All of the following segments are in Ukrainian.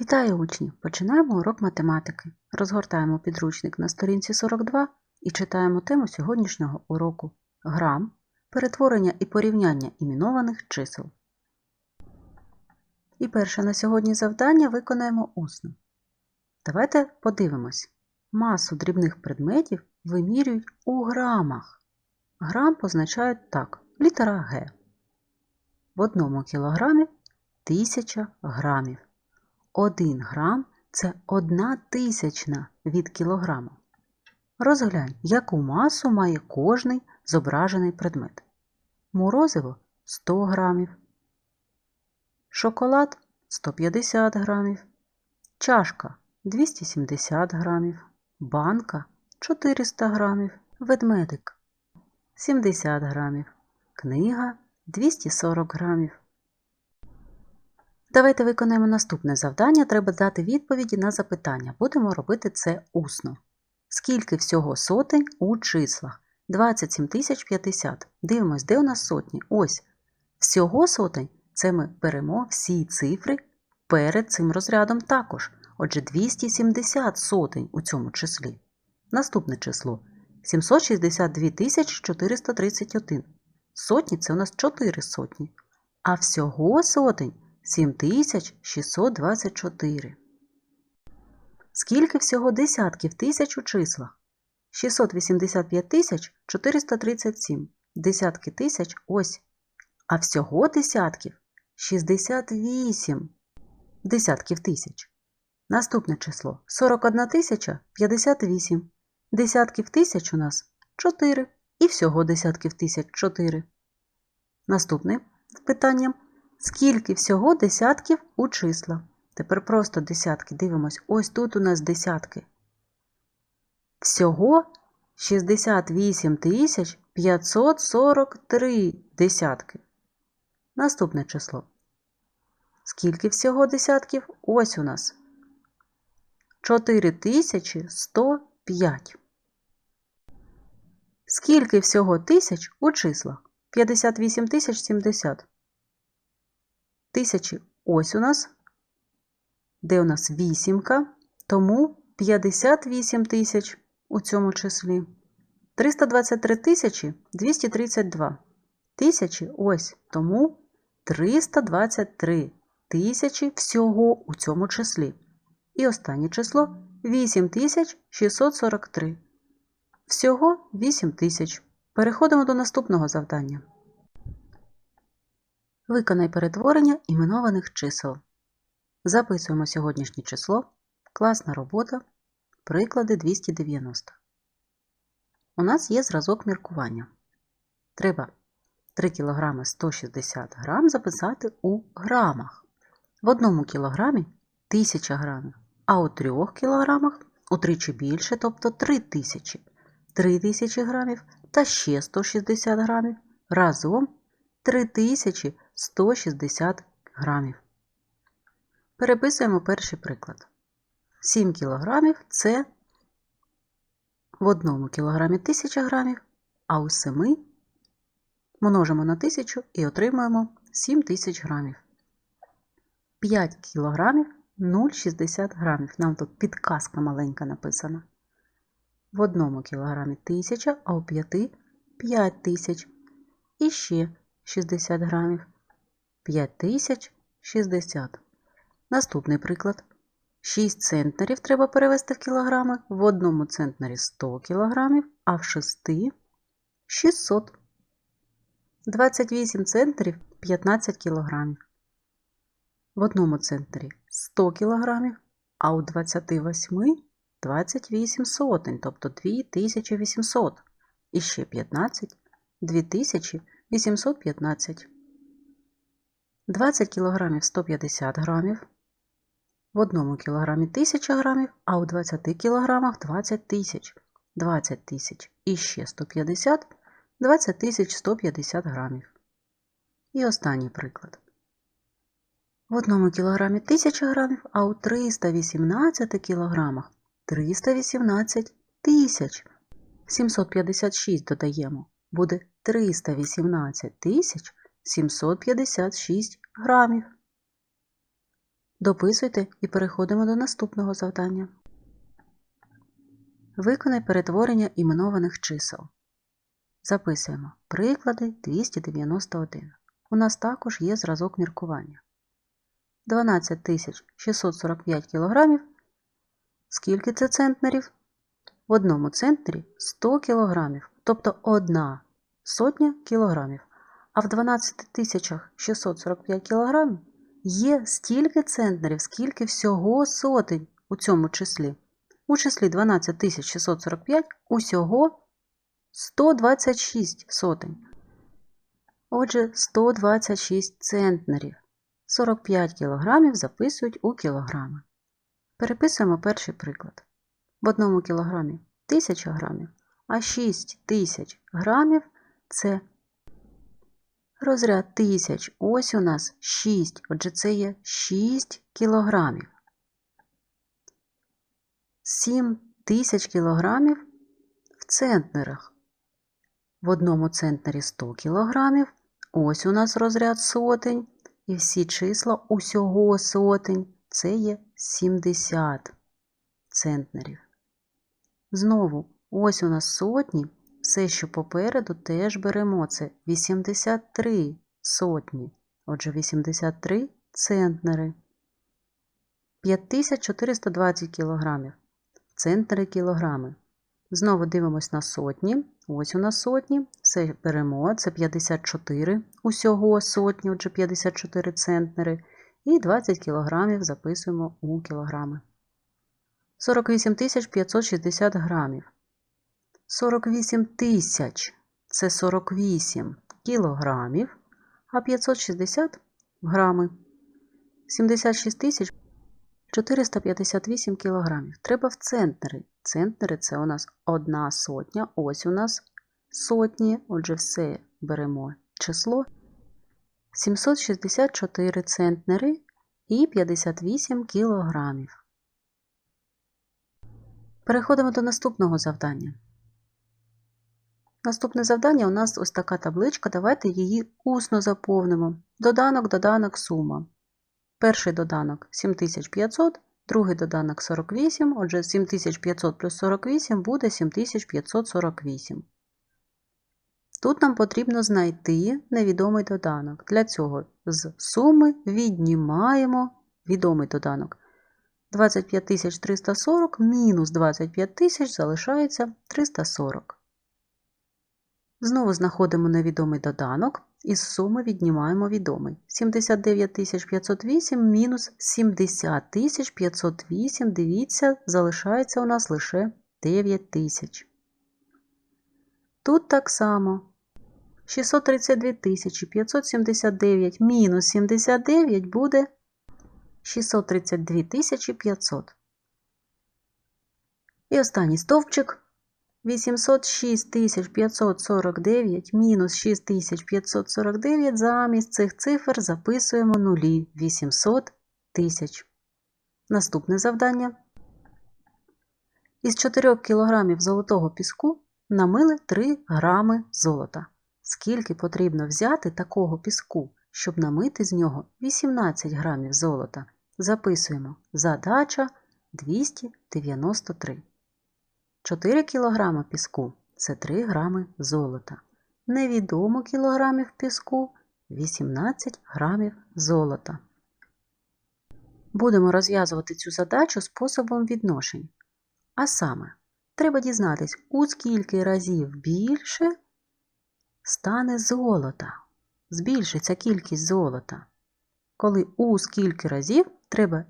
Вітаю учні! Починаємо урок математики. Розгортаємо підручник на сторінці 42 і читаємо тему сьогоднішнього уроку грам, перетворення і порівняння іменованих чисел. І перше на сьогодні завдання виконаємо усно. Давайте подивимось. Масу дрібних предметів вимірюють у грамах. Грам позначають так: літера Г. В одному кілограмі 1000 грамів. 1 грам це одна тисячна від кілограма. Розглянь, яку масу має кожний зображений предмет. Морозиво 100 грамів, шоколад 150 грамів, чашка 270 грамів, банка 400 грамів, ведмедик 70 грамів, книга 240 грамів. Давайте виконаємо наступне завдання. Треба дати відповіді на запитання. Будемо робити це усно. Скільки всього сотень у числах? 27 тисяч 50. Дивимось, де у нас сотні? Ось. Всього сотень це ми беремо всі цифри перед цим розрядом також. Отже, 270 сотень у цьому числі. Наступне число 762 431. Сотні це у нас 4 сотні. А всього сотень 7624. Скільки всього десятків тисяч у числах? 685 тисяч 437. Десятки тисяч ось. А всього десятків 68 десятків тисяч. Наступне число 41 тисяча 58. Десятків тисяч у нас 4. І всього десятків тисяч 4. Наступне питання. Скільки всього десятків у числа? Тепер просто десятки. Дивимось, ось тут у нас десятки. Всього 68 тисяч 543 десятки. Наступне число. Скільки всього десятків? Ось у нас 4105. Скільки всього тисяч у числах? 58 тисяч 70. Тисячі ось у нас, де у нас вісімка, тому 58 тисяч у цьому числі. 323 тисячі 232. Тисячі ось, тому 323 тисячі всього у цьому числі. І останнє число 8643. Всього 8 тисяч. Переходимо до наступного завдання. Виконай перетворення іменованих чисел. Записуємо сьогоднішнє число. Класна робота. Приклади 290. У нас є зразок міркування. Треба 3 кг 160 г записати у грамах. В 1 кг 1000 грамів, а у 3 кг утричі більше, тобто 3000 3000 грамів та ще 160 грамів. Разом 3000 160 грамів. Переписуємо перший приклад. 7 кг це в 1 кг 1000 грамів, а у 7 множимо на 1000 і отримуємо 7000 грамів. 5 кг 0,60 грамів. Нам тут підказка маленька написана. В 1 кг 1000, а у 5 5000. І ще 60 грамів. 5060. Наступний приклад. 6 центнерів треба перевести в кілограми. В одному центнері 100 кілограмів, а в 6 600. 28 центнерів 15 кілограмів. В одному центнері 100 кілограмів, а у 28 28 сотень, тобто 2800. І ще 15 2815. 20 кг 150 грамів, в 1 кг 1000 грамів, а у 20 кг 20 тисяч. 20 тисяч і ще 150 20 тисяч 150 грамів. І останній приклад. В 1 кг 1000 грамів, а у 318 кг 318 тисяч. 756 додаємо. Буде 318 тисяч 756 грамів. Дописуйте і переходимо до наступного завдання. Виконай перетворення іменованих чисел. Записуємо приклади 291. У нас також є зразок міркування. 12645 кг. Скільки це центнерів? В одному центнері 100 кг, тобто одна сотня кілограмів. А в 12645 кг є стільки центнерів, скільки всього сотень у цьому числі. У числі 12645 усього 126 сотень. Отже, 126 центнерів. 45 кілограмів записують у кілограми. Переписуємо перший приклад. В одному кілограмі 1000 грамів, а 6 тисяч грамів це розряд тисяч. Ось у нас 6. Отже, це є 6 кілограмів. 7 тисяч кілограмів в центнерах. В одному центнері 100 кілограмів. Ось у нас розряд сотень. І всі числа усього сотень це є 70 центнерів. Знову, ось у нас сотні. Все, що попереду, теж беремо. Це 83 сотні. Отже, 83 центнери. 5420 кілограмів. Центнери кілограми. Знову дивимось на сотні. Ось у нас сотні. Все беремо. Це 54 усього сотні, отже 54 центнери. І 20 кілограмів записуємо у кілограми. 48 560 грамів. 48 тисяч це 48 кілограмів, а 560 грами. 76 тисяч 458 кілограмів. Треба в центнери. Центнери це у нас одна сотня. Ось у нас сотні. Отже, все беремо число. 764 центнери і 58 кілограмів. Переходимо до наступного завдання. Наступне завдання у нас ось така табличка. Давайте її усно заповнимо. Доданок, доданок, сума. Перший доданок 7500, другий доданок 48, отже, 7500 плюс 48 буде 7548. Тут нам потрібно знайти невідомий доданок. Для цього з суми віднімаємо відомий доданок. 25340 мінус 25000 залишається 340. Знову знаходимо невідомий доданок. Із суми віднімаємо відомий. 79 508 мінус 70 508, дивіться, залишається у нас лише 9 тисяч. Тут так само. 632 579 мінус 79 буде 632 500. І останній стовпчик 806 549 мінус 6549 замість цих цифр записуємо нулі 800 тисяч. Наступне завдання. Із 4 кг золотого піску намили 3 грами золота. Скільки потрібно взяти такого піску, щоб намити з нього 18 грамів золота? Записуємо задача 293. 4 кг піску це 3 грами золота. Невідомо кілограмів піску 18 грамів золота. Будемо розв'язувати цю задачу способом відношень. А саме, треба дізнатись, у скільки разів більше стане золота. Збільшиться кількість золота. Коли у скільки разів треба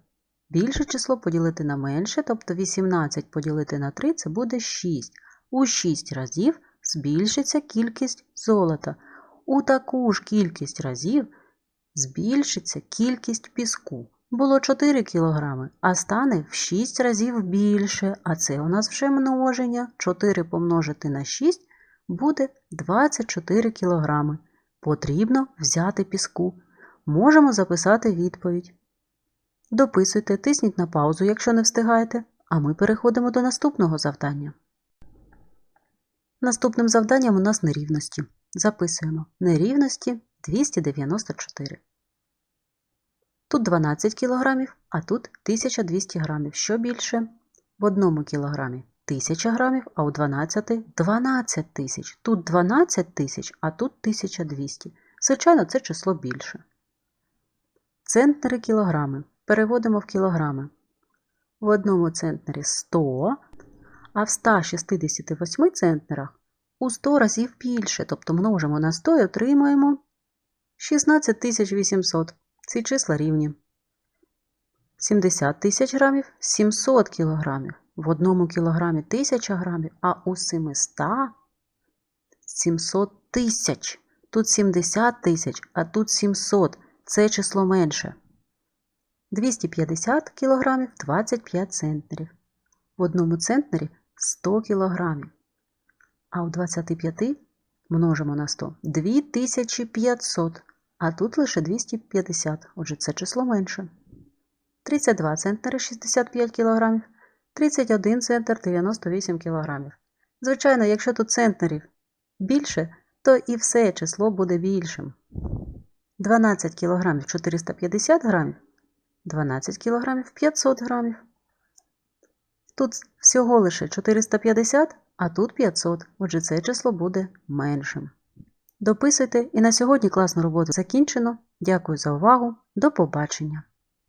більше число поділити на менше, тобто 18 поділити на 3 це буде 6. У 6 разів збільшиться кількість золота. У таку ж кількість разів збільшиться кількість піску. Було 4 кг, а стане в 6 разів більше, а це у нас вже множення. 4 помножити на 6 буде 24 кг. Потрібно взяти піску. Можемо записати відповідь. Дописуйте, тисніть на паузу, якщо не встигаєте, а ми переходимо до наступного завдання. Наступним завданням у нас нерівності. Записуємо нерівності 294. Тут 12 кг, а тут 1200 грамів. Що більше? В одному кілограмі 1000 грамів, а у 12 – 12 тисяч. Тут 12 тисяч, а тут 1200. Звичайно, це число більше. Центнери кілограми. Переводимо в кілограми. В одному центнері 100, а в 168 центнерах у 100 разів більше. Тобто множимо на 100 і отримуємо 16800. Ці числа рівні. 70 тисяч грамів 700 кілограмів. В одному кілограмі 1000 грамів, а у 700 700 тисяч. Тут 70 тисяч, а тут 700. Це число менше. 250 кілограмів 25 центнерів. В одному центнері 100 кілограмів. А у 25 множимо на 100 2500, а тут лише 250, отже це число менше. 32 центнери 65 кілограмів, 31 центр 98 кілограмів. Звичайно, якщо тут центнерів більше, то і все число буде більшим. 12 кілограмів 450 грамів, 12 кг 500 г. Тут всього лише 450, а тут 500, отже це число буде меншим. Дописуйте і на сьогодні класну роботу закінчено. Дякую за увагу. До побачення!